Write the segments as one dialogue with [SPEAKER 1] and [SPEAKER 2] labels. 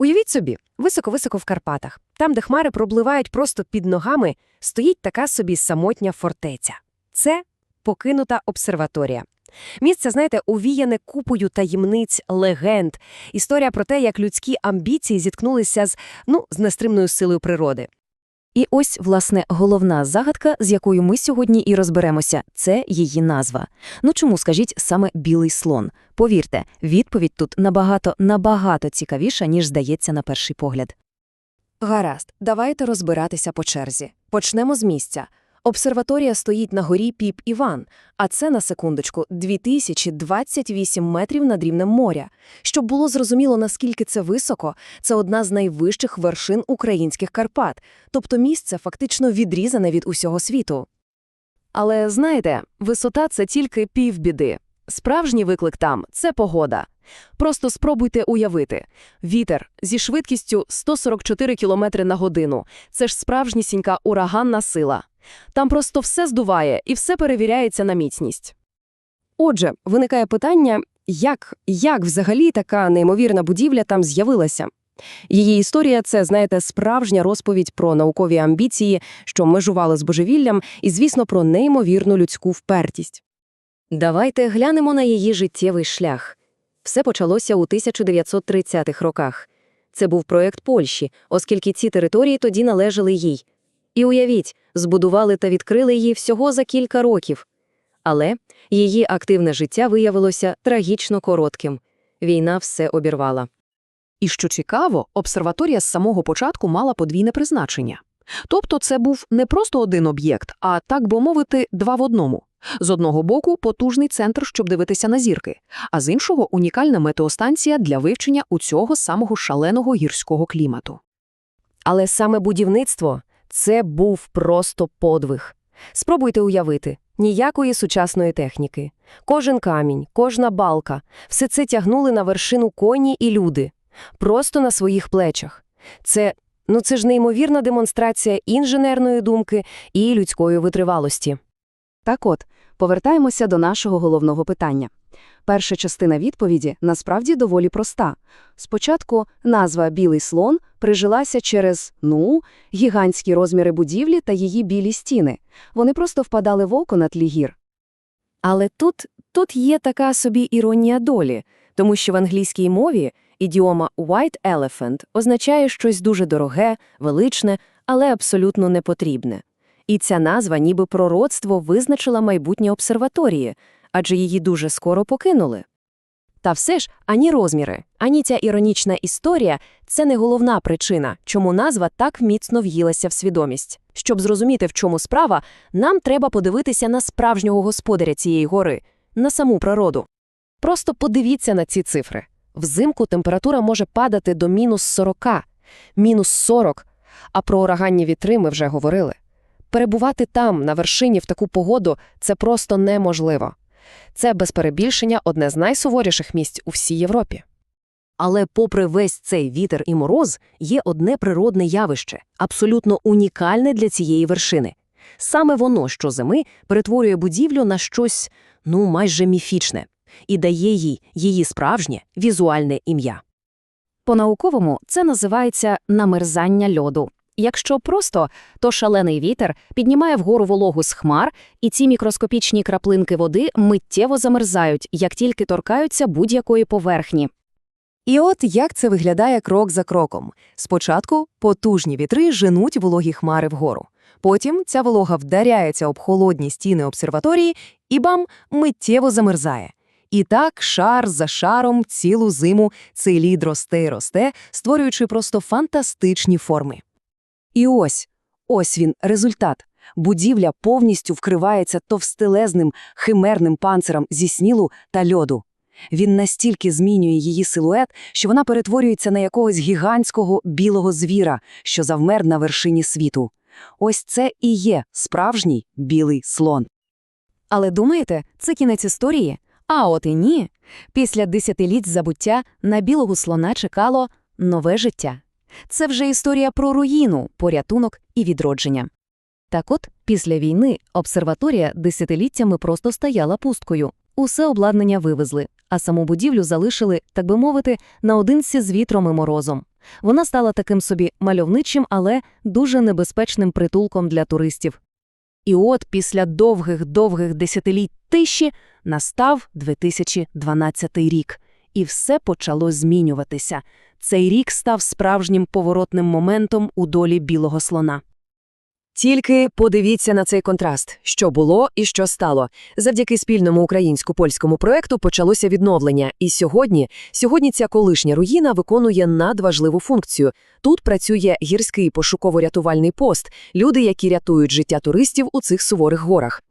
[SPEAKER 1] Уявіть собі, високо-високо в Карпатах, там, де хмари пробливають просто під ногами, стоїть така собі самотня фортеця. Це покинута обсерваторія. Місце, знаєте, увіяне купою таємниць, легенд, історія про те, як людські амбіції зіткнулися з, ну, з нестримною силою природи.
[SPEAKER 2] І ось, власне, головна загадка, з якою ми сьогодні і розберемося, це її назва. Ну чому, скажіть, саме білий слон? Повірте, відповідь тут набагато, набагато цікавіша, ніж здається на перший погляд.
[SPEAKER 1] Гаразд, давайте розбиратися по черзі. Почнемо з місця. Обсерваторія стоїть на горі Піп Іван, а це, на секундочку, 2028 метрів над рівнем моря. Щоб було зрозуміло, наскільки це високо, це одна з найвищих вершин українських Карпат, тобто місце фактично відрізане від усього світу.
[SPEAKER 2] Але знаєте, висота це тільки півбіди. Справжній виклик там це погода. Просто спробуйте уявити. Вітер зі швидкістю 144 км на годину. Це ж справжнісінька ураганна сила. Там просто все здуває і все перевіряється на міцність.
[SPEAKER 1] Отже, виникає питання, як, як взагалі така неймовірна будівля там з'явилася? Її історія – це, знаєте, справжня розповідь про наукові амбіції, що межували з божевіллям, і, звісно, про неймовірну людську впертість. Давайте глянемо на її життєвий шлях. Все почалося у 1930-х роках. Це був проєкт Польщі, оскільки ці території тоді належали їй. І уявіть, збудували та відкрили її всього за кілька років. Але її активне життя виявилося трагічно коротким. Війна все обірвала.
[SPEAKER 3] І що цікаво, обсерваторія з самого початку мала подвійне призначення. Тобто це був не просто один об'єкт, а, так би мовити, два в одному. З одного боку – потужний центр, щоб дивитися на зірки, а з іншого – унікальна метеостанція для вивчення у цього самого шаленого гірського клімату.
[SPEAKER 1] Але саме будівництво – це був просто подвиг. Спробуйте уявити. Ніякої сучасної техніки. Кожен камінь, кожна балка – все це тягнули на вершину коні і люди. Просто на своїх плечах. Це, ну це ж неймовірна демонстрація інженерної думки і людської витривалості.
[SPEAKER 4] Так от, повертаємося до нашого головного питання. Перша частина відповіді насправді доволі проста. Спочатку назва «білий слон» прижилася через, ну, гігантські розміри будівлі та її білі стіни. Вони просто впадали в око на тлі гір.
[SPEAKER 1] Але тут, тут є така собі іронія долі, тому що в англійській мові ідіома «white elephant» означає щось дуже дороге, величне, але абсолютно непотрібне. І ця назва ніби пророцтво визначила майбутнє обсерваторії, адже її дуже скоро покинули. Та все ж ані розміри, ані ця іронічна історія – це не головна причина, чому назва так міцно в'їлася в свідомість. Щоб зрозуміти, в чому справа, нам треба подивитися на справжнього господаря цієї гори, на саму природу. Просто подивіться на ці цифри. Взимку температура може падати до мінус 40, мінус 40, а про ураганні вітри ми вже говорили. Перебувати там, на вершині, в таку погоду – це просто неможливо. Це, без перебільшення, одне з найсуворіших місць у всій Європі. Але попри весь цей вітер і мороз, є одне природне явище, абсолютно унікальне для цієї вершини. Саме воно щозими перетворює будівлю на щось, ну, майже міфічне, і дає їй її справжнє візуальне ім'я.
[SPEAKER 2] По-науковому це називається намерзання льоду. Якщо просто, то шалений вітер піднімає вгору вологу з хмар, і ці мікроскопічні краплинки води миттєво замерзають, як тільки торкаються будь-якої поверхні.
[SPEAKER 1] І от як це виглядає крок за кроком. Спочатку потужні вітри женуть вологі хмари вгору. Потім ця волога вдаряється об холодні стіни обсерваторії і бам миттєво замерзає. І так шар за шаром цілу зиму цей лід росте й росте, створюючи просто фантастичні форми. І ось, ось він, результат. Будівля повністю вкривається товстелезним химерним панциром зі снілу та льоду. Він настільки змінює її силует, що вона перетворюється на якогось гігантського білого звіра, що завмер на вершині світу. Ось це і є справжній білий слон.
[SPEAKER 2] Але думаєте, це кінець історії? А от і ні. Після десятиліть забуття на білого слона чекало нове життя. Це вже історія про руїну, порятунок і відродження. Так от, після війни обсерваторія десятиліттями просто стояла пусткою. Усе обладнання вивезли, а саму будівлю залишили, так би мовити, наодинці з вітром і морозом. Вона стала таким собі мальовничим, але дуже небезпечним притулком для туристів. І от після довгих-довгих десятиліть тиші настав 2012 рік, і все почало змінюватися. Цей рік став справжнім поворотним моментом у долі білого слона.
[SPEAKER 1] Тільки подивіться на цей контраст, що було і що стало. Завдяки спільному українсько-польському проекту почалося відновлення. І сьогодні, сьогодні ця колишня руїна виконує надважливу функцію. Тут працює гірський пошуково-рятувальний пост, люди, які рятують життя туристів у цих суворих горах.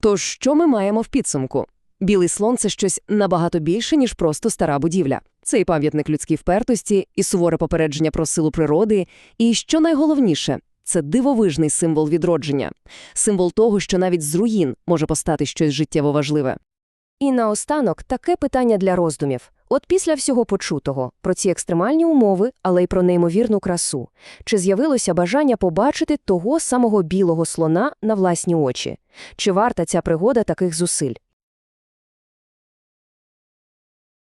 [SPEAKER 2] Тож що ми маємо в підсумку? Білий слон це щось набагато більше, ніж просто стара будівля. Це і пам'ятник людській впертості, і суворе попередження про силу природи, і, що найголовніше, це дивовижний символ відродження, символ того, що навіть з руїн може постати щось життєво важливе.
[SPEAKER 1] І наостанок таке питання для роздумів. От після всього почутого, про ці екстремальні умови, але й про неймовірну красу, чи з'явилося бажання побачити того самого білого слона на власні очі? Чи варта ця пригода таких зусиль?